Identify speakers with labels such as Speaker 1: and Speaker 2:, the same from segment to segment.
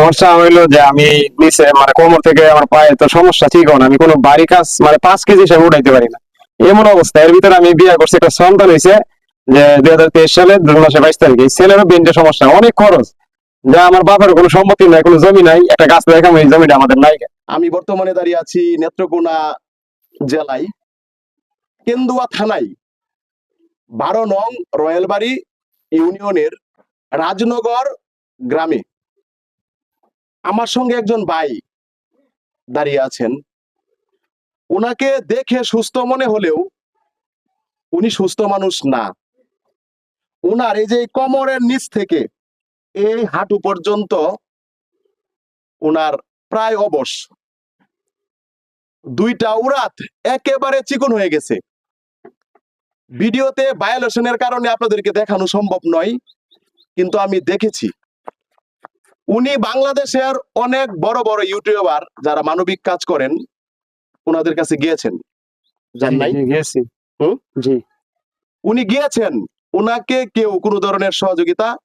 Speaker 1: সমস্যা হইল যে আমি নিচে মানে কোমর থেকে আমার পায়ে তো সমস্যা ঠিক না। আমি কোনো বাড়ি কাজ মানে পাঁচ কেজি হিসাবে উঠাইতে পারি না। এমন অবস্থা। এর ভিতরে আমি বিয়ে করছি একটা সন্তান হয়েছে যে দুই হাজার তেইশ সালে দুই মাসে বাইশ তারিখে। ছেলেরও বেন্টের সমস্যা, অনেক খরচ। যা আমার বাপের কোনো সম্পত্তি নাই, কোনো জমি নাই। একটা গাছ দেখাম এই জমিটা আমাদের নাই।
Speaker 2: আমি বর্তমানে দাঁড়িয়ে আছি নেত্রকোনা জেলায়, কেন্দুয়া থানায়। বারো নং রয়েলবাড়ি ইউনিয়নের রাজনগর গ্রামে। আমার সঙ্গে একজন ভাই দাঁড়িয়ে আছেন। ওনাকে দেখে সুস্থ মনে হলেও উনি সুস্থ মানুষ না। উনার এই যে কোমরের নিচ থেকে এই হাঁটু পর্যন্ত উনার প্রায় অবশ। দুইটা উড়াত একেবারে চিকন হয়ে গেছে। ভিডিওতে ভায়োলেশনের কারণে আপনাদেরকে দেখানো সম্ভব নয়, কিন্তু আমি দেখেছি। উনি বাংলাদেশের অনেক বড় বড় ইউটিউবার যারা মানবিক কাজ করেন ওনাদের কাছে গিয়েছেন। যান নাই?
Speaker 1: জি,
Speaker 2: হুম?
Speaker 1: জি।
Speaker 2: উনি গিয়েছেন উনাকে কেউ কোনো ধরনের সহযোগিতা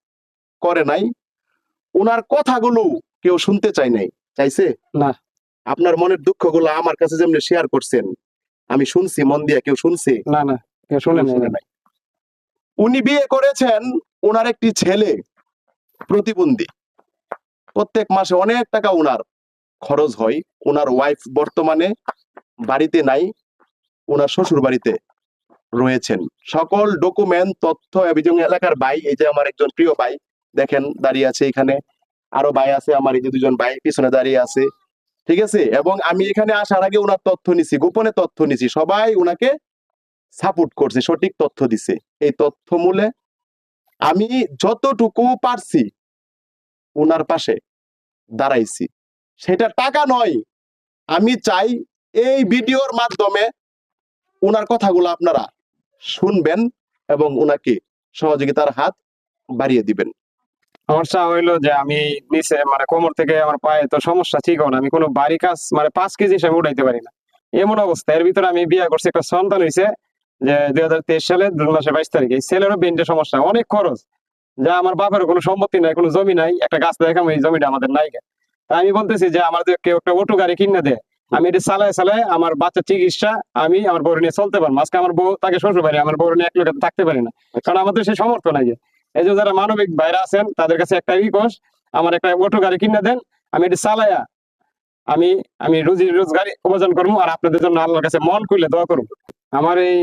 Speaker 2: করে নাই। উনার কথাগুলো কেউ শুনতে চায় নাই। চাইছে?
Speaker 1: না।
Speaker 2: আপনার মনের দুঃখগুলো আমার কাছে যেমনি শেয়ার করছেন আমি শুনছি মন দিয়ে কেউ শুনছে?
Speaker 1: না না কেউ শুনে নাই।
Speaker 2: উনি বিয়ে করেছেন ওনার একটি ছেলে প্রতিবন্ধী। প্রত্যেক মাসে অনেক টাকা ওনার খরচ হয়। ওনার ওয়াইফ বর্তমানে বাড়িতে নাই ওনার শ্বশুর বাড়িতে রয়েছেন। সকল ডকুমেন্ট তথ্য, এবং এলাকার ভাই, এই যে আমার একজন প্রিয় ভাই, দেখেন দাঁড়িয়ে আছে এখানে। আরও ভাই আছে আমার, এই যে দুজন ভাই পিছনে দাঁড়িয়ে আছে। ঠিক আছে? এবং আমি এখানে আসার আগে ওনার তথ্য নিছি, গোপনে তথ্য নিছি। সবাই ওনাকে সাপোর্ট করছে, সঠিক তথ্য দিছে। এই তথ্য মূলে আমি যতটুকু পারছি ওনার পাশে দাঁড়াইছি। সেটা টাকা নয়। আমি চাই এই ভিডিওর মাধ্যমে ওনার কথাগুলো আপনারা শুনবেন এবং ওনাকে সহযোগিতার হাত বাড়িয়ে দিবেন।
Speaker 1: সমস্যা হইল যে আমি নিচে মানে কোমর থেকে আমার পায়ে তো সমস্যা ঠিক না। আমি কোনো বাড়ি কাজ মানে পাঁচ কেজি হিসাবে উঠাইতে পারি না। এমন অবস্থা। এর ভিতরে আমি বিয়ে করছি একটা সন্তান হয়েছে যে দুই হাজার তেইশ সালে দুই মাসে বাইশ তারিখে। ছেলেরও বেন্টের সমস্যা। অনেক খরচ। যা আমার বাপের কোনো সম্পত্তি নাই, কোনো জমি নাই, একটা গাছ দেখাম এই জমিটা আমাদের নাই আমি বলতেছি যে আমার যদি কেউ একটা অটো গাড়ি কিনে দেয়, আমি এটি চালায় চালায় আমার বাচ্চার চিকিৎসা আমি আমার বউ নিয়ে চলতে পারব। আজকে আমার বউ তাকে শ্বশুর বাড়ি আমার বউ নিয়ে এক লোক থাকতে পারি না। কারণ আমাদের সেই সমর্থ নাই এই যে যারা মানবিক বাইরে আছেন, তাদের কাছে একটা রিকোয়েস্ট আমার একটা অটো গাড়ি কিনে দেন, আমি এটি চালায়া আমি আমি রুজি রোজগারি উপার্জন করব আর আপনাদের জন্য আল্লাহর কাছে মন খুলে দোয়া করব। আমার এই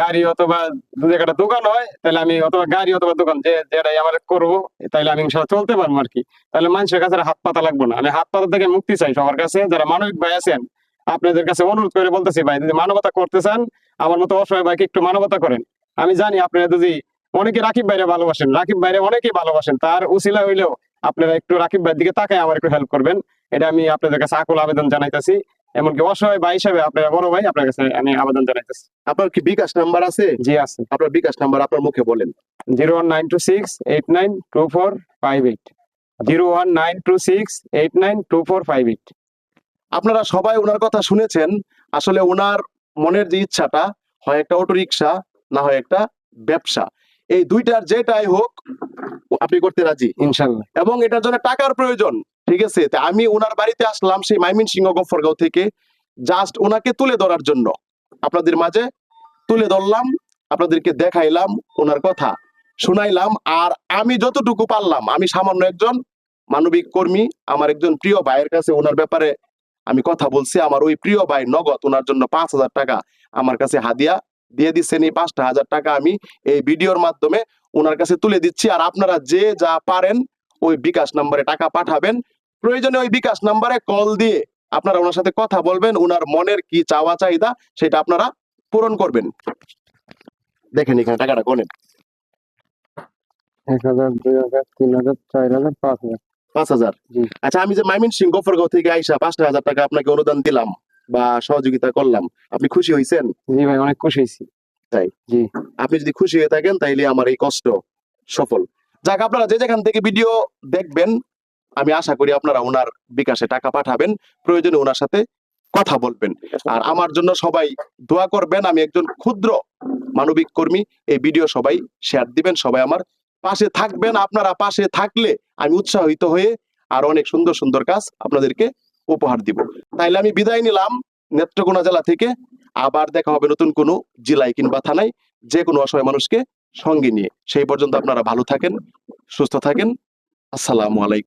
Speaker 1: গাড়ি অথবা দু জায়গাটা দোকান হয়, তাহলে আমি অথবা গাড়ি অথবা দোকান যে যেটাই আমার করব, তাহলে আমি ইনশাল্লাহ চলতে পারব আর কি। তাহলে মানুষের কাছে হাত পাতা লাগবে না। আমি হাত পাতা থেকে মুক্তি চাই সবার কাছে। যারা মানবিক ভাই আছেন, আপনাদের কাছে অনুরোধ করে বলতেছি, ভাই, যদি মানবতা করতে চান, আমার মতো অসহায় ভাইকে একটু মানবতা করেন। আমি জানি আপনারা যদি অনেকে রাকিব ভাইরে ভালোবাসেন, রাকিব ভাইরে অনেকেই ভালোবাসেন, তার উসিলা হইলেও আপনারা একটু রাকিব ভাইয়ের দিকে তাকায় আমার একটু হেল্প করবেন। এটা আমি আপনাদের কাছে আকুল আবেদন জানাইতেছি। এমনকি অসহায় ভাই হিসাবে আপনারা বড় ভাই আপনার কাছে আমি আবেদন জানাইতেছি।
Speaker 2: আপনার কি বিকাশ নাম্বার আছে?
Speaker 1: জি আছে।
Speaker 2: আপনার বিকাশ নাম্বার আপনার মুখে বলেন।
Speaker 1: Zero one nine two six eight nine two four five eight. Zero one nine two six eight nine two four five eight.
Speaker 2: আপনারা সবাই ওনার কথা শুনেছেন আসলে ওনার মনের যে ইচ্ছাটা হয় একটা অটো রিক্সা না হয় একটা ব্যবসা। এই দুইটার যেটাই হোক আপনি করতে রাজি।
Speaker 1: ইনশাল্লাহ।
Speaker 2: এবং এটার জন্য টাকার প্রয়োজন ঠিক আছে? আমি ওনার বাড়িতে আসলাম সেই মাইমিন সিংহ গফরগাঁও থেকে জাস্ট ওনাকে তুলে ধরার জন্য। আপনাদের মাঝে তুলে ধরলাম আপনাদেরকে দেখাইলাম ওনার কথা শুনাইলাম আর আমি যতটুকু পারলাম আমি সামান্য একজন মানবিক কর্মী আমার একজন প্রিয় ভাইয়ের কাছে ওনার ব্যাপারে আমি কথা বলছি আমার ওই প্রিয় ভাই নগদ ওনার জন্য পাঁচ হাজার টাকা আমার কাছে হাদিয়া দিয়ে দিচ্ছেন এই পাঁচটা হাজার টাকা আমি এই ভিডিওর মাধ্যমে ওনার কাছে তুলে দিচ্ছি। আর আপনারা যে যা পারেন ওই বিকাশ নাম্বারে টাকা পাঠাবেন। প্রয়োজনে ওই বিকাশ নাম্বারে কল দিয়ে আপনারা ওনার সাথে কথা বলবেন ওনার মনের কি চাওয়া চাহিদা সেটা আপনারা পূরণ করবেন। দেখেন এখানে টাকাটা কোনেন
Speaker 1: এক হাজার দুই হাজার তিন হাজার চার হাজার পাঁচ হাজার।
Speaker 2: পাঁচ হাজার। আচ্ছা আমি যে মাইমিন সিং গফরগাঁও থেকে আইসা পাঁচটা হাজার টাকা আপনাকে অনুদান দিলাম। বা সহযোগিতা করলাম। আপনি খুশি হয়েছেন
Speaker 1: জি ভাই অনেক খুশি হয়েছি তাই? জি।
Speaker 2: আপনি যদি খুশি হয়ে থাকেন তাইলে আমার এই কষ্ট সফল। যাক আপনারা যে যেখান থেকে ভিডিও দেখবেন আমি আশা করি আপনারা ওনার বিকাশে টাকা পাঠাবেন। প্রয়োজনে ওনার সাথে কথা বলবেন। আর আমার জন্য সবাই দোয়া করবেন আমি একজন ক্ষুদ্র মানবিক কর্মী এই ভিডিও সবাই শেয়ার দিবেন সবাই আমার পাশে থাকবেন। আপনারা পাশে থাকলে আমি উৎসাহিত হয়ে আর অনেক সুন্দর সুন্দর কাজ আপনাদেরকে উপহার দিব। তাইলে আমি বিদায় নিলাম নেত্রকোনা জেলা থেকে। আবার দেখা হবে নতুন কোনো জেলায় কিংবা থানায় যে কোনো অসহায় মানুষকে সঙ্গে নিয়ে। সেই পর্যন্ত আপনারা ভালো থাকেন, সুস্থ থাকেন। আসসালামু আলাইকুম।